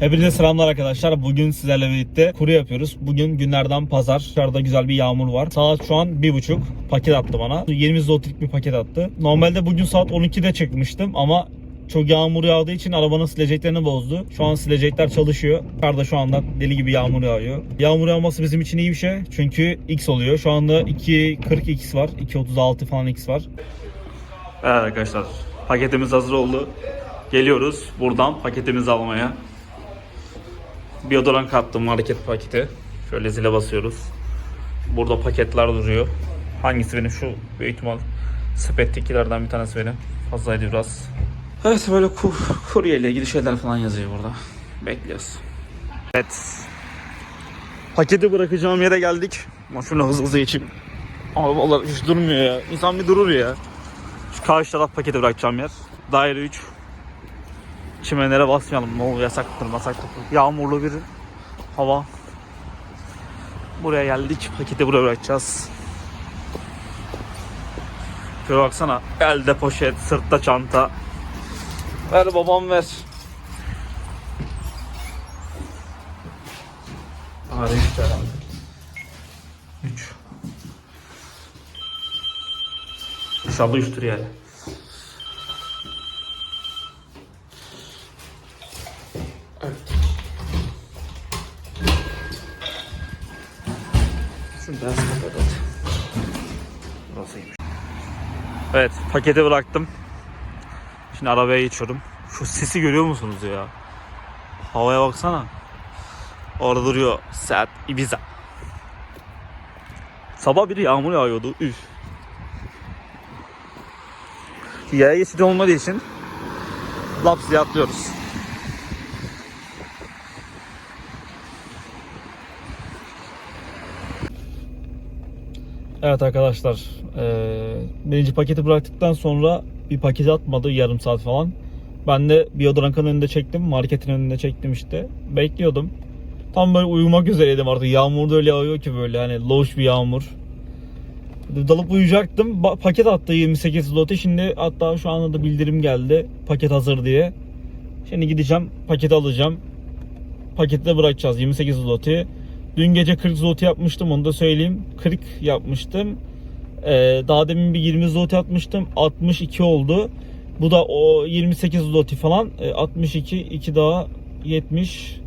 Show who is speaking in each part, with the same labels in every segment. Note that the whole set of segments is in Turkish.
Speaker 1: Hepinize selamlar arkadaşlar. Bugün sizlerle birlikte kuru yapıyoruz. Bugün günlerden pazar. Dışarıda güzel bir yağmur var. Saat şu an bir buçuk. Paket attı bana. 20 zlotlik bir paket attı. Normalde bugün saat 12'de çıkmıştım ama çok yağmur yağdığı için arabanın sileceklerini bozdu. Şu an silecekler çalışıyor. Dışarıda şu anda deli gibi yağmur yağıyor. Yağmur yağması bizim için iyi bir şey. Çünkü X oluyor. Şu anda 2.40 X var. 2.36 falan X var. Evet arkadaşlar. Paketimiz hazır oldu. Geliyoruz buradan paketimizi almaya. Bir odadan kattım market paketi. Şöyle zile basıyoruz. Burada paketler duruyor. Hangisi benim? Şu büyük ihtimal sepettekilerden bir tanesi benim. Fazlaydı biraz. Evet böyle kur, kuryeyle ilgili şeyler falan yazıyor burada. Bekliyoruz. Evet. Paketi bırakacağım yere geldik. Ama şunu hızlı hızlı geçeyim. Arabalar hiç durmuyor ya. İnsan bir durur ya. Şu karşı taraf paketi bırakacağım yer. Daire 3. Çimenlere basmayalım. Ne olur yasaktır masaktır. Yağmurlu bir hava. Buraya geldik. Paketi buraya bırakacağız. Şöyle baksana. Elde poşet, sırtta çanta. Ver babam ver. Hadi işte herhalde. 3. İnşallah 3'tür yani. Evet paketi bıraktım. Şimdi arabaya geçiyorum. Şu sesi görüyor musunuz ya? Havaya baksana. Orada duruyor Seat Ibiza. Sabah biri yağmur yağıyordu. Üf. Yaya geçidi olmadığı için laps diye atlıyoruz. Evet arkadaşlar, eee, birinci paketi bıraktıktan sonra bir paket atmadı yarım saat falan. Ben de Biodrank'ın önünde çektim, marketin önünde çektim işte. Bekliyordum. Tam böyle uyumak üzereydim artık. Yağmur da öyle yağıyor ki böyle hani loş bir yağmur. Dalıp uyuyacaktım. Ba- paket attı 28 zloty. Şimdi hatta şu anda da bildirim geldi. Paket hazır diye. Şimdi gideceğim, paketi alacağım. Paketi de bırakacağız 28 zloty. Dün gece 40 zloty yapmıştım onu da söyleyeyim. 40 yapmıştım. Ee, daha demin bir 20 zloty atmıştım. 62 oldu. Bu da o 28 zloty falan. Ee, 62, 2 daha 70.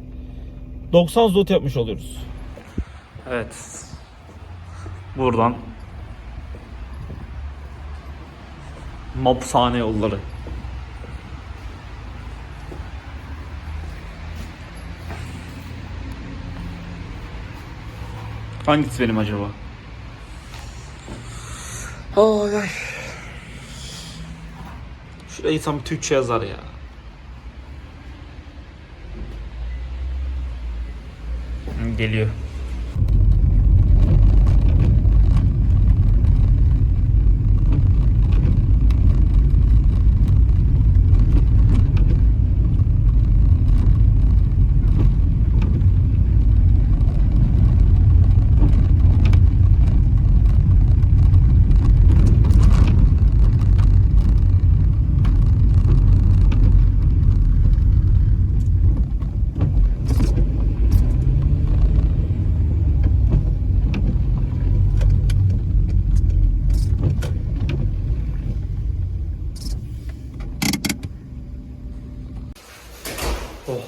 Speaker 1: 90 zloty yapmış oluyoruz. Evet. Buradan Mapsane yolları. Hangisi benim acaba? Ay ay. Şuraya insan bir Türkçe yazar ya. Geliyor. Oh,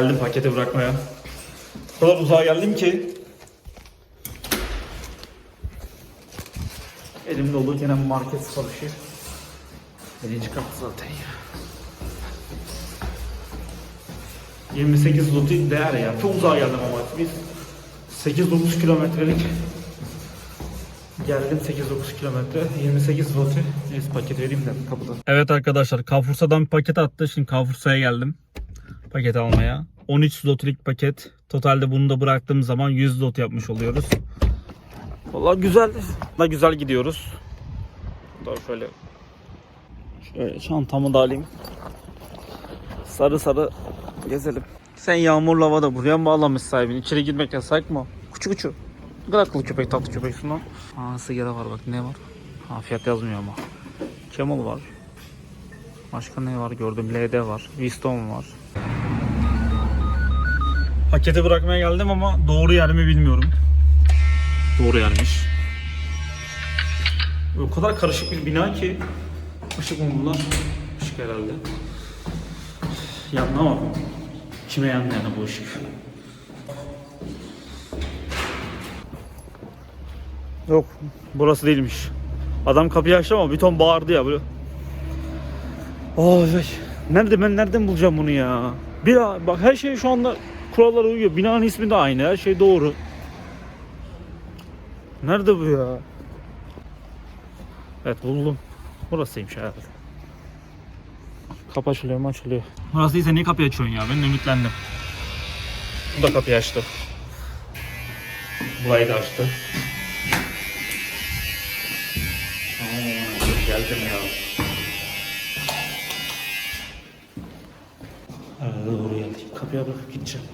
Speaker 1: geldim paketi bırakmaya. O kadar uzağa geldim ki. Elimde dolu gene market siparişi. Birinci kat zaten ya. 28 zloty değer ya. Çok uzağa geldim ama biz 8-9 kilometrelik Geldim 8-9 kilometre 28 zloty Neyse paket vereyim de kapıda Evet arkadaşlar bir paket attı Şimdi Carrefour'a geldim paket almaya. 13 zlotlik paket. Totalde bunu da bıraktığım zaman 100 zlot yapmış oluyoruz. Vallahi güzel. Da güzel gidiyoruz. Daha şöyle şöyle çantamı da alayım. Sarı sarı gezelim. Sen yağmurlu havada buraya mı bağlamış sahibini? İçeri girmek yasak mı? Kuçu kuçu. Ne kadar köpek tatlı köpek şuna. Aa sigara var bak ne var? Ha fiyat yazmıyor ama. Camel var. Başka ne var gördüm? LD var. Wisdom var. Paketi bırakmaya geldim ama doğru yer mi bilmiyorum. Doğru yermiş. O kadar karışık bir bina ki ışık mı bunlar? Işık herhalde. Yandı ama kime yandı yani bu ışık? Yok burası değilmiş. Adam kapıyı açtı ama bir ton bağırdı ya böyle. Vay. Nerede ben nereden bulacağım bunu ya? Bir bak her şey şu anda kurallara uyuyor. Binanın ismi de aynı. Her şey doğru. Nerede bu ya? Evet buldum. Burasıymış herhalde. Kapı açılıyor mu açılıyor. Burası değilse niye kapıyı açıyorsun ya? Ben ümitlendim. Bu da kapıyı açtı. Burayı da açtı. Aa, geldim ya. Arada doğru geldik. Kapıya bırakıp gideceğim.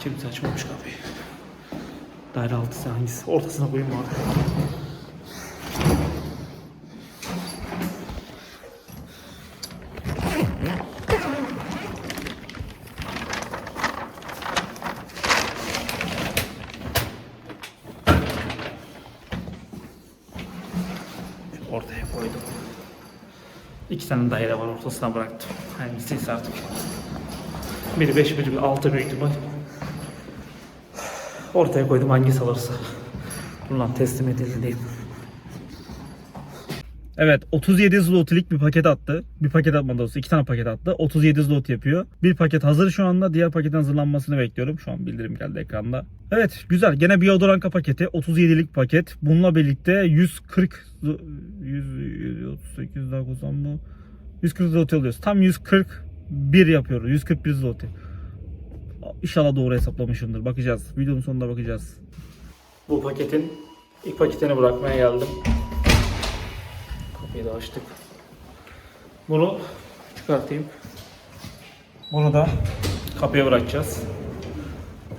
Speaker 1: Kimse açmamış kapıyı. Daire altısı hangisi? Ortasına koyayım abi. Ortaya koydum. İki tane daire var ortasına bıraktım. Hangisiyse artık. Biri 5, biri 6 büyük ihtimal. Ortaya koydum hangisi alırsa. Bundan teslim edildi değil. Evet 37 zlotilik bir paket attı. Bir paket atmadı doğrusu iki tane paket attı. 37 zlot yapıyor. Bir paket hazır şu anda. Diğer paketin hazırlanmasını bekliyorum. Şu an bildirim geldi ekranda. Evet güzel. Gene Biodoranka paketi. 37'lik paket. Bununla birlikte 140 zo- 100, 138 daha kozan bu. 140 zloty alıyoruz. Tam 141 yapıyoruz. 141 zloty. İnşallah doğru hesaplamışımdır. Bakacağız. Videonun sonunda bakacağız. Bu paketin ilk paketini bırakmaya geldim. Kapıyı da açtık. Bunu çıkartayım. Bunu da kapıya bırakacağız.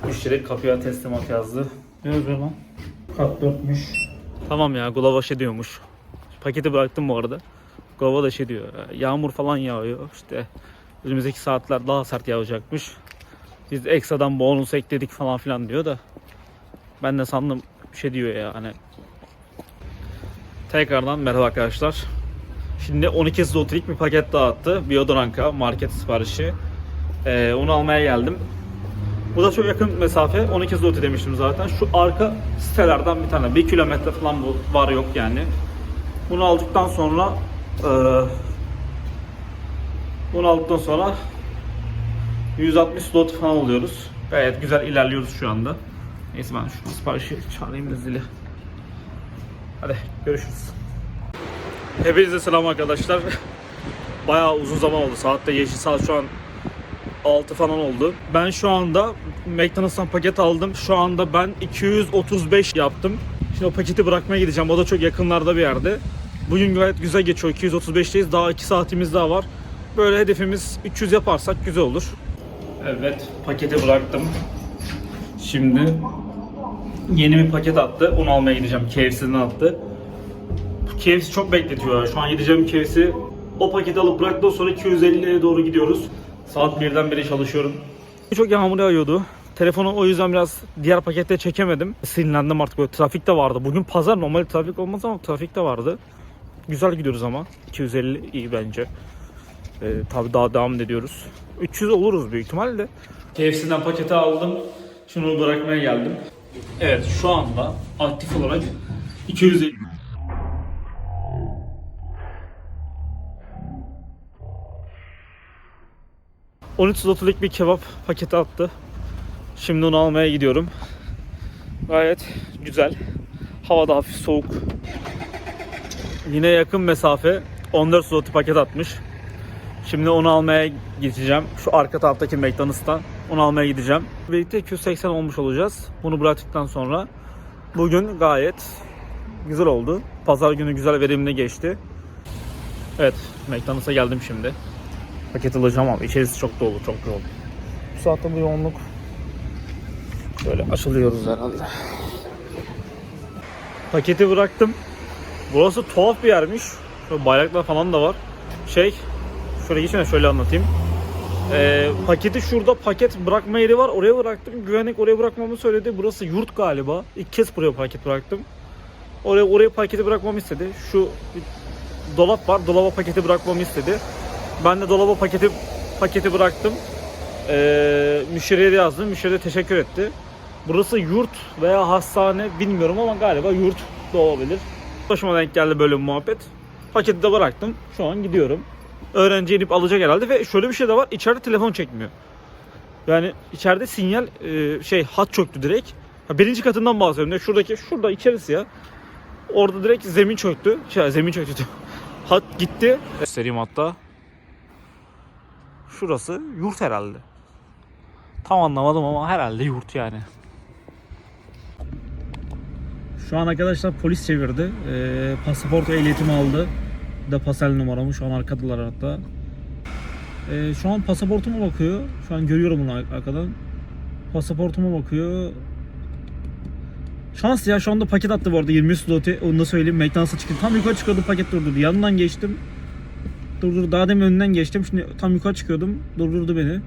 Speaker 1: Müşteri kapıya teslimat yazdı. Ne yazıyor lan? Kat 4'müş. Tamam ya Glova şey diyormuş. Paketi bıraktım bu arada. Glova da şey diyor. Yağmur falan yağıyor. İşte önümüzdeki saatler daha sert yağacakmış. Biz ekstradan bonus ekledik falan filan diyor da. Ben de sandım bir şey diyor ya hani. Tekrardan merhaba arkadaşlar. Şimdi 12 zlotlik bir paket dağıttı. Biodoranka market siparişi. Ee, onu almaya geldim. Bu da çok yakın mesafe. 12 zloty demiştim zaten. Şu arka sitelerden bir tane. 1 kilometre falan bu var yok yani. Bunu aldıktan sonra eee bunu aldıktan sonra 160 slot falan oluyoruz. Gayet güzel ilerliyoruz şu anda. Neyse ben şu siparişi çağırayım zili. Hadi görüşürüz. Hepinize selam arkadaşlar. Bayağı uzun zaman oldu. Saatte yeşil saat şu an 6 falan oldu. Ben şu anda McDonald's'tan paket aldım. Şu anda ben 235 yaptım. Şimdi o paketi bırakmaya gideceğim. O da çok yakınlarda bir yerde. Bugün gayet güzel geçiyor. 235'teyiz. Daha 2 saatimiz daha var. Böyle hedefimiz 300 yaparsak güzel olur. Evet, paketi bıraktım. Şimdi yeni bir paket attı. Onu almaya gideceğim. KFC'den attı. KFC çok bekletiyor. Şu an gideceğim KFC. O paketi alıp bıraktıktan sonra 250'ye doğru gidiyoruz. Saat 1'den beri çalışıyorum. Çok yağmur yağıyordu. Telefonu o yüzden biraz diğer pakette çekemedim. Sinirlendim artık böyle trafik de vardı. Bugün pazar normal trafik olmaz ama trafik de vardı. Güzel gidiyoruz ama. 250 iyi bence. Ee, tabii daha devam ediyoruz. 300 oluruz büyük ihtimalle. KFC'den paketi aldım. Şunu bırakmaya geldim. Evet şu anda aktif olarak 250 13 zlotyluk bir kebap paketi attı. Şimdi onu almaya gidiyorum. Gayet güzel. Hava da hafif soğuk. Yine yakın mesafe 14 zloty paket atmış. Şimdi onu almaya gideceğim. Şu arka taraftaki McDonald's'tan onu almaya gideceğim. Birlikte 280 olmuş olacağız. Bunu bıraktıktan sonra bugün gayet güzel oldu. Pazar günü güzel verimli geçti. Evet, McDonald's'a geldim şimdi. Paket alacağım ama içerisi çok dolu, çok yoğun. Bu saatte bu yoğunluk böyle açılıyoruz herhalde. Paketi bıraktım. Burası tuhaf bir yermiş. Şöyle bayraklar falan da var. Şey, şöyle de şöyle anlatayım. Ee, paketi şurada paket bırakma yeri var. Oraya bıraktım. Güvenlik oraya bırakmamı söyledi. Burası yurt galiba. İlk kez buraya paket bıraktım. Oraya oraya paketi bırakmamı istedi. Şu dolap var. Dolaba paketi bırakmamı istedi. Ben de dolaba paketi paketi bıraktım. Ee, müşteriye de yazdım. Müşteri de teşekkür etti. Burası yurt veya hastane bilmiyorum ama galiba yurt da olabilir. Başıma denk geldi böyle bir muhabbet. Paketi de bıraktım. Şu an gidiyorum. Öğrenci inip alacak herhalde ve şöyle bir şey de var. İçeride telefon çekmiyor. Yani içeride sinyal e, şey hat çöktü direkt. Birinci katından bahsediyorum. Ya Şuradaki şurada içerisi ya. Orada direkt zemin çöktü. Şey, zemin çöktü. Hat gitti. Göstereyim hatta. Şurası yurt herhalde. Tam anlamadım ama herhalde yurt yani. Şu an arkadaşlar polis çevirdi. Ee, pasaport ehliyetimi aldı. De pasel numaramı şu an arkadalar hatta. Ee, şu an pasaportuma bakıyor. Şu an görüyorum bunu ar- arkadan. Pasaportuma bakıyor. Şans ya şu anda paket attı bu arada 20 sloti onu da söyleyeyim McDonald's'a çıktım. Tam yukarı çıkıyordum paket durdurdu. Yanından geçtim. Durdurdu. Daha demin önünden geçtim. Şimdi tam yukarı çıkıyordum. Durdurdu beni.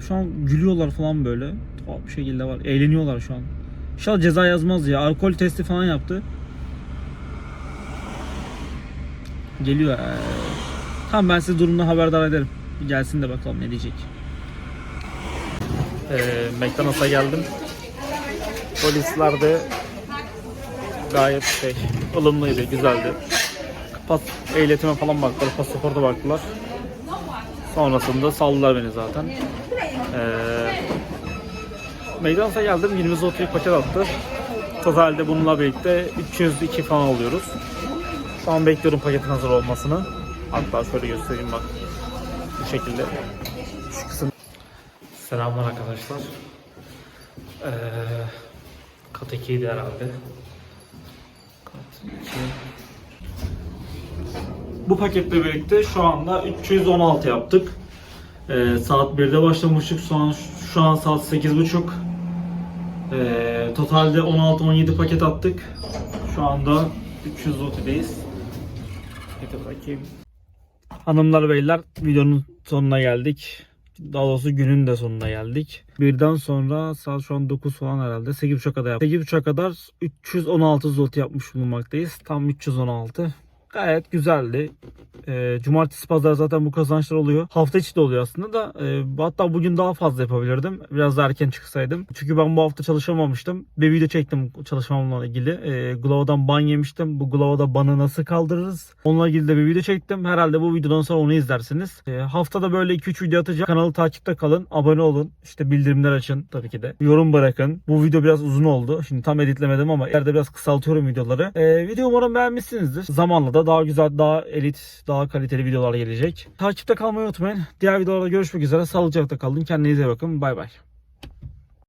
Speaker 1: Şu an gülüyorlar falan böyle. Tuhaf bir şekilde var. Eğleniyorlar şu an. İnşallah ceza yazmaz ya. Alkol testi falan yaptı. Geliyor. Ee, tamam ben size durumda haberdar ederim. Gelsin de bakalım ne diyecek. Ee, McDonald's'a geldim. Polisler de gayet şey, ılımlıydı, güzeldi. Pas, ehliyetime falan baktılar, pasaporta baktılar. Sonrasında saldılar beni zaten. Ee, McDonald's'a geldim, 20 zloty paket attı. Totalde bununla birlikte 302 falan oluyoruz. Şu an bekliyorum paketin hazır olmasını. Hatta şöyle göstereyim bak. Bu şekilde. Şu kısım. Selamlar arkadaşlar. Ee, kat 2'ydi herhalde. Kat 2. Bu paketle birlikte şu anda 316 yaptık. Ee, saat 1'de başlamıştık. Şu an şu an saat 8.30. Ee, totalde 16-17 paket attık. Şu anda 300 Hadi bakayım. Hanımlar beyler videonun sonuna geldik. Daha doğrusu günün de sonuna geldik. Birden sonra saat şu an 9 falan herhalde. 8.30'a kadar yaptık. 8.30'a kadar 316 zloty yapmış bulunmaktayız. Tam 316. Gayet güzeldi. Ee, cumartesi pazar zaten bu kazançlar oluyor. Hafta içi de oluyor aslında da. e, hatta bugün daha fazla yapabilirdim. Biraz daha erken çıksaydım. Çünkü ben bu hafta çalışamamıştım. Bir video çektim çalışmamla ilgili. E, Glovo'dan ban yemiştim. Bu Glovo'da banı nasıl kaldırırız? Onunla ilgili de bir video çektim. Herhalde bu videodan sonra onu izlersiniz. E, haftada böyle 2-3 video atacağım. Kanalı takipte kalın. Abone olun. İşte bildirimler açın tabii ki de. Yorum bırakın. Bu video biraz uzun oldu. Şimdi tam editlemedim ama ileride biraz kısaltıyorum videoları. E, video umarım beğenmişsinizdir. Zamanla da daha güzel, daha elit, daha kaliteli videolar gelecek. Takipte kalmayı unutmayın. Diğer videolarda görüşmek üzere. Sağlıcakla kalın. Kendinize bakın. Bay bay.